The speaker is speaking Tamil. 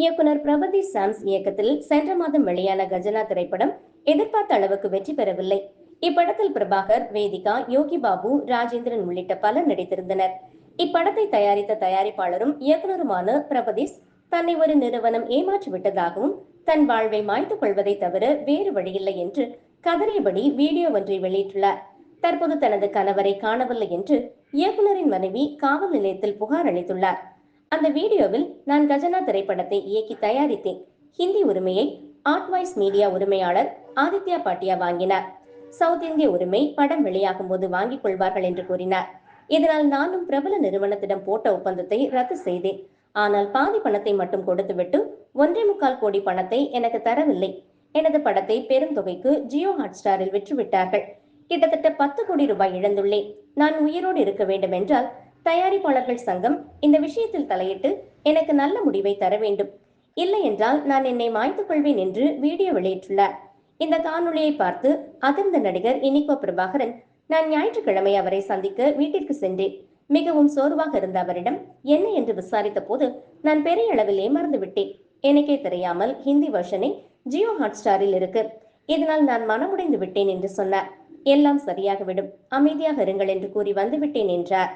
இயக்குனர் பிரபதி சாம்ஸ் இயக்கத்தில் சென்ற மாதம் வெளியான கஜனா திரைப்படம் எதிர்பார்த்த அளவுக்கு வெற்றி பெறவில்லை. இப்படத்தில் பிரபாகர் வேதிகா யோகி பாபு ராஜேந்திரன் உள்ளிட்ட பலர் நடித்திருந்தனர். இப்படத்தை தயாரித்த தயாரிப்பாளரும் இயக்குனருமான பிரபதீஷ் தன்னை ஒரு நிறுவனம் ஏமாற்றி விட்டதாகவும் தன் வாழ்வை மாய்த்துக் கொள்வதை தவிர வேறு வழியில்லை என்று கதறியபடி வீடியோ ஒன்றை வெளியிட்டுள்ளார். தற்போது தனது கணவரை காணவில்லை என்று இயக்குனரின் மனைவி காவல் நிலையத்தில் புகார் அளித்துள்ளார். அந்த வீடியோவில் நான் கஜனா திரைப்படத்தை இயக்கி தயாரித்தேன். ஹிந்தி உரிமையை ஆர்ட் வாய்ஸ் மீடியா உரிமையாளர் ஆதித்யா பாட்டியா வாங்கினார். சவுத் இந்திய உரிமை படம் வெளியாகும் போது வாங்கிக் கொள்வார்கள் என்று கூறினார். இதனால் நானும் பிரபல நிறுவனத்திடம் போட்ட ஒப்பந்தத்தை ரத்து செய்தேன். ஆனால் பாதி பணத்தை மட்டும் கொடுத்துவிட்டு ஒன்றே முக்கால் கோடி பணத்தை எனக்கு தரவில்லை. எனது படத்தை பெரும் தொகைக்கு ஜியோ ஹாட்ஸ்டாரில் விற்றுவிட்டார்கள். கிட்டத்தட்ட பத்து கோடி ரூபாய் இழந்துள்ளேன். நான் உயிரோடு இருக்க வேண்டும் என்றால் தயாரிப்பாளர்கள் சங்கம் இந்த விஷயத்தில் தலையிட்டு எனக்கு நல்ல முடிவை தர வேண்டும். இல்லை என்றால் நான் என்னை மாய்த்துக் கொள்வேன் என்று வீடியோ வெளியிட்டுள்ளார். இந்த காணொலியை பார்த்து அதிர்ந்த நடிகர் இனிகோ பிரபாகரன் நான் ஞாயிற்றுக்கிழமை அவரை சந்திக்க வீட்டிற்கு சென்றேன். மிகவும் சோர்வாக இருந்த அவரிடம் என்ன என்று விசாரித்த போது நான் பெரிய அளவில் ஏமாந்து விட்டேன். எனக்கே தெரியாமல் ஹிந்தி வெர்ஷனை ஜியோ ஹாட்ஸ்டாரில் இருக்கு. இதனால் நான் மனமுடைந்து விட்டேன் என்று சொன்னார். எல்லாம் சரியாகிவிடும். அமைதியாக இருங்கள் என்று கூறி வந்துவிட்டேன் என்றார்.